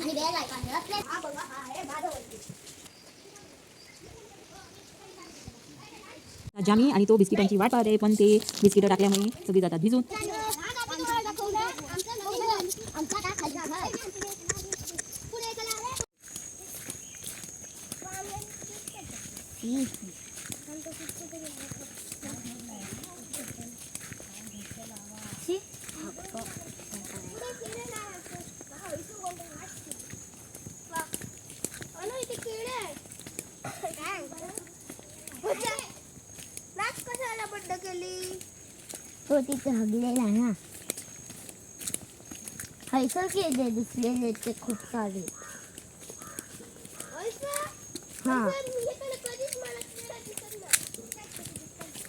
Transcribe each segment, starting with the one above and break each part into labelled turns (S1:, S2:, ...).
S1: आणि हा बघा हा आहे माझा
S2: जामी आणि तो बिस्किटांची वाट पाहते पण ते बिस्किट टाकल्यामुळे सगळी जातात भिजून.
S1: आमचा का खाली आहे पुढे चला रे कशाला बंद केली
S3: हो तिथे हगलेला ना. हैसर केले दिसलेले ते खूप सारे. हा.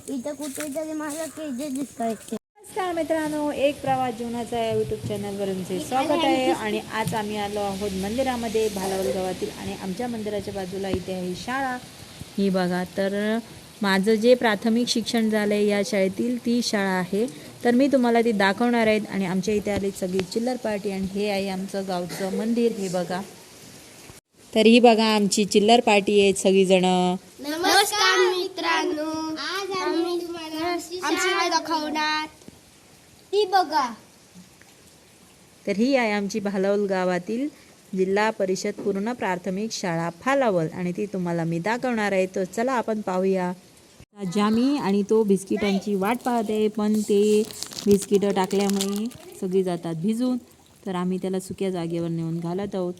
S3: इथं कुठेतरी मला केजे दिसतायचे
S2: नमस्कार मित्रांनो एक प्रवास जीवनाचा या यूट्यूब चॅनलवरचे स्वागत आहे. आणि आज आम्ही आलो आहोत मंदिरामध्ये भालावल गावातील. आणि आमच्या मंदिराच्या बाजूला इथे आहे शाळा. ही बघा तर माझं जे प्राथमिक शिक्षण झालं आहे या शाळेतील ती शाळा आहे. तर मी तुम्हाला ती दाखवणार आहेत आणि आमच्या इथे आली सगळी चिल्लर पार्टी आणि हे आहे आमचं गावचं मंदिर हे बघा. तर ही बघा आमची चिल्लर पार्टी आहेत सगळीजणं.
S1: नमस्कार मित्रांनो. आज आम्ही तुम्हाला आमची शाळा दाखवणार. ती बघा.
S2: तर ही आहे आमची भालावल गावातील जिल्हा परिषद पूर्ण प्राथमिक शाळा फालावल आणि ती तुम्हाला मी दाखवणार आहे. तर चला आपण पाहूया. जामी आणि तो बिस्किटांची वाट पाहते पण ते बिस्किटं टाकल्यामुळे सगळी जातात भिजून. तर आम्ही त्याला सुक्या जागेवर नेऊन घालत आहोत.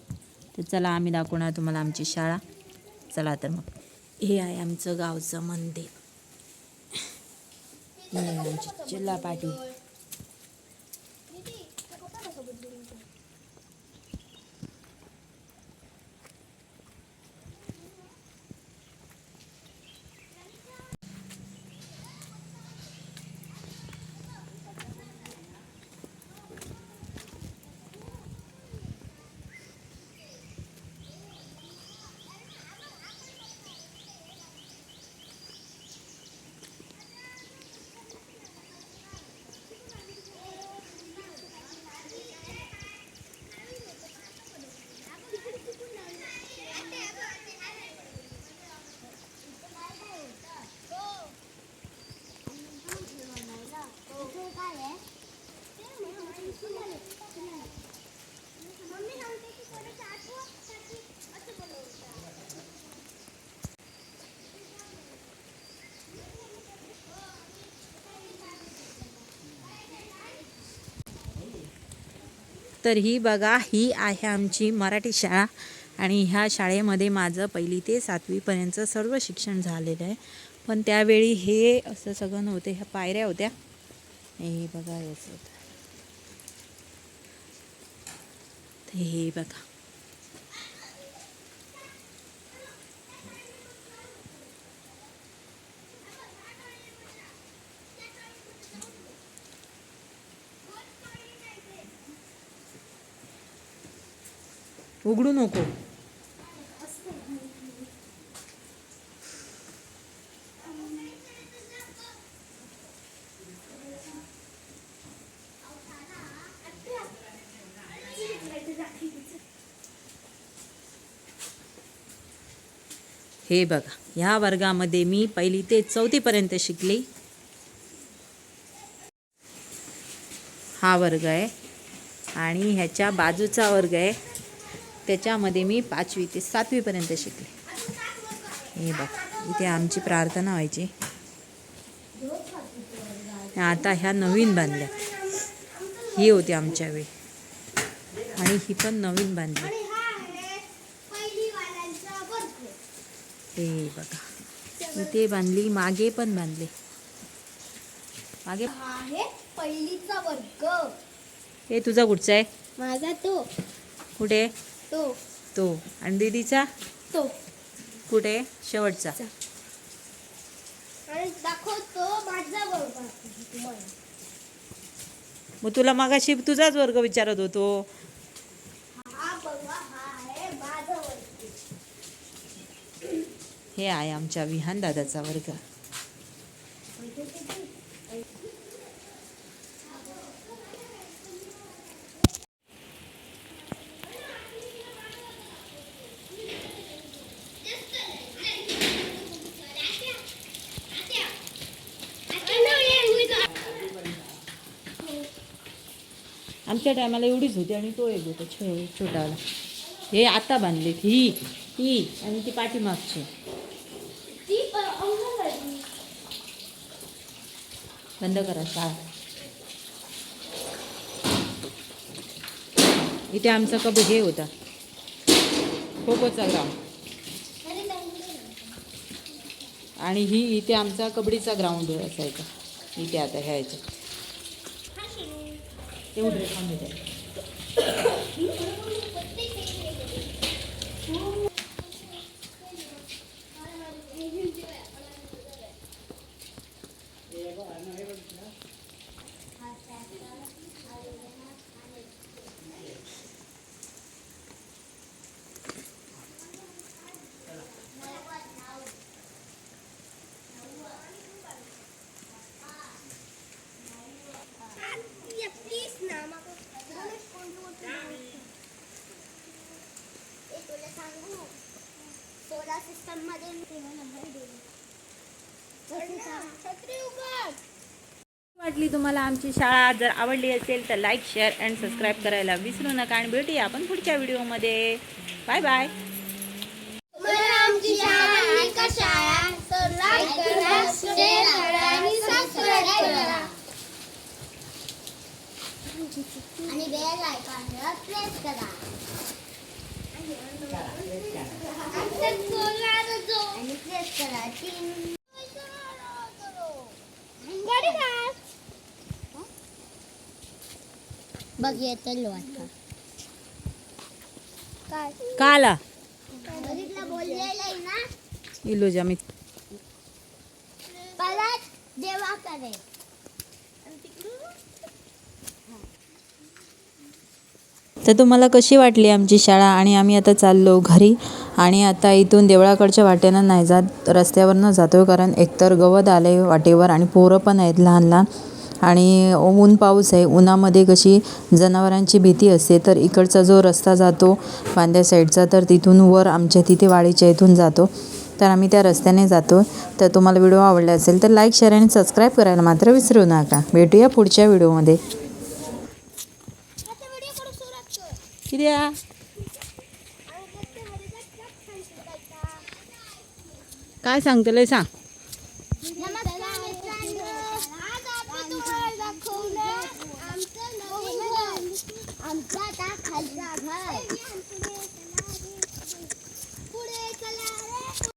S2: तर चला आम्ही दाखवणार तुम्हाला आमची शाळा. चला तर मग. हे आहे आमचं गावचं मंदिर. आमची चिल्ला पाटी तर ही बघा ही आहे आमची मराठी शाळा. आणि ह्या शाळेमध्ये माझं पहिली ते सातवीपर्यंत सर्व शिक्षण झालेलं आहे. पण त्यावेळी हे असं सगळं नव्हते ह्या पायऱ्या होत्या. हे बघा याचं. होतं हे बघा. उघडू नको. हे बघा ह्या वर्गामध्ये मी पहिली ते चौथीपर्यंत शिकले. हा वर्ग आहे. आणि ह्याच्या बाजूचा वर्ग आहे. त्याच्यामध्ये मी पाचवी ते सातवीपर्यंत शिकले. हे बघ इथे आमची प्रार्थना व्हायची. आता ह्या नवीन बांधल्या ही होती आमच्या वेळी. आणि ही पण नवीन बांधली.
S1: हा
S2: बघा इथे बांधली मागे पण बांधले. मागे.
S1: हा आहे पहिलीचा वर्ग.
S2: हे तुझा कुठचा आहे?
S1: माझा तो.
S2: कुठे?
S1: तो.
S2: तो. आणि दीदीचा?
S1: तो.
S2: कुठे? शेवटचा.
S1: आणि दाखवतो माझा वर्ग तुम्हाला.
S2: मग तुला मागाशी तुझाच वर्ग विचारत होतो.
S1: हा बघा हा आहे माझा वर्ग.
S2: हे आहे आमच्या विहान दादाचा वर्ग आमच्या टायमाला एवढीच होती आणि तो एक होता छो छोटावाला. हे आता बांधलेत ही ही आणि ती पाठीमागची. बंद करा शाळा. इथे आमचा कब हे होता. खो खोचा ग्राउंड आणि ही इथे आमचा कबड्डीचा ग्राउंड असायचा. इथे आता ह्या
S1: ಇವ್ರು ಬೇಕು ಅಂದಿದೆ सिस्टममध्ये
S2: वाटली तुम्हाला आमची शाळा जर आवडली असेल तर लाईक शेअर अँड सबस्क्राईब करायला विसरू नका आणि भेटूया आपण पुढच्या व्हिडिओमध्ये. बाय बाय
S1: मला आमची शाळा आणि का शाळा? तर लाईक करा शेअर करा आणि सबस्क्राईब करा. आणि बेल आयकॉनवर प्रेस करा आणि प्रेस करा तीन बघ येतं आता काय?
S2: का आला?
S1: बघितलं बोललेलं आहे ना.
S2: इलोजा मी
S1: परत देवा करे
S2: तर तुम्हाला कशी वाटली आमची शाळा? आणि आम्ही आता चाललो घरी. आणि आता इथून देवळाकडच्या वाटेनं नाही जात रस्त्यावरनं जातो कारण एकतर गवत आलं आहे वाटेवर आणि पोरं पण आहेत लहान लहान. आणि ऊन पाऊस आहे उन्हामध्ये कशी जनावरांची भीती असते तर इकडचा जो रस्ता जातो बांद्या साईडचा तर तिथून वर आमच्या तिथे वाडीच्या इथून जातो. तर आम्ही त्या रस्त्याने जातो. तर तुम्हाला व्हिडिओ आवडला असेल तर लाईक शेअर आणि सबस्क्राईब करायला मात्र विसरू नका. भेटूया पुढच्या व्हिडिओमध्ये
S1: आता व्हिडिओ करू सुरुवात कर
S2: किती
S1: आणि रस्त्यामध्ये जात जात खाली शिकायचा.
S2: काय सांगतलंय सांग.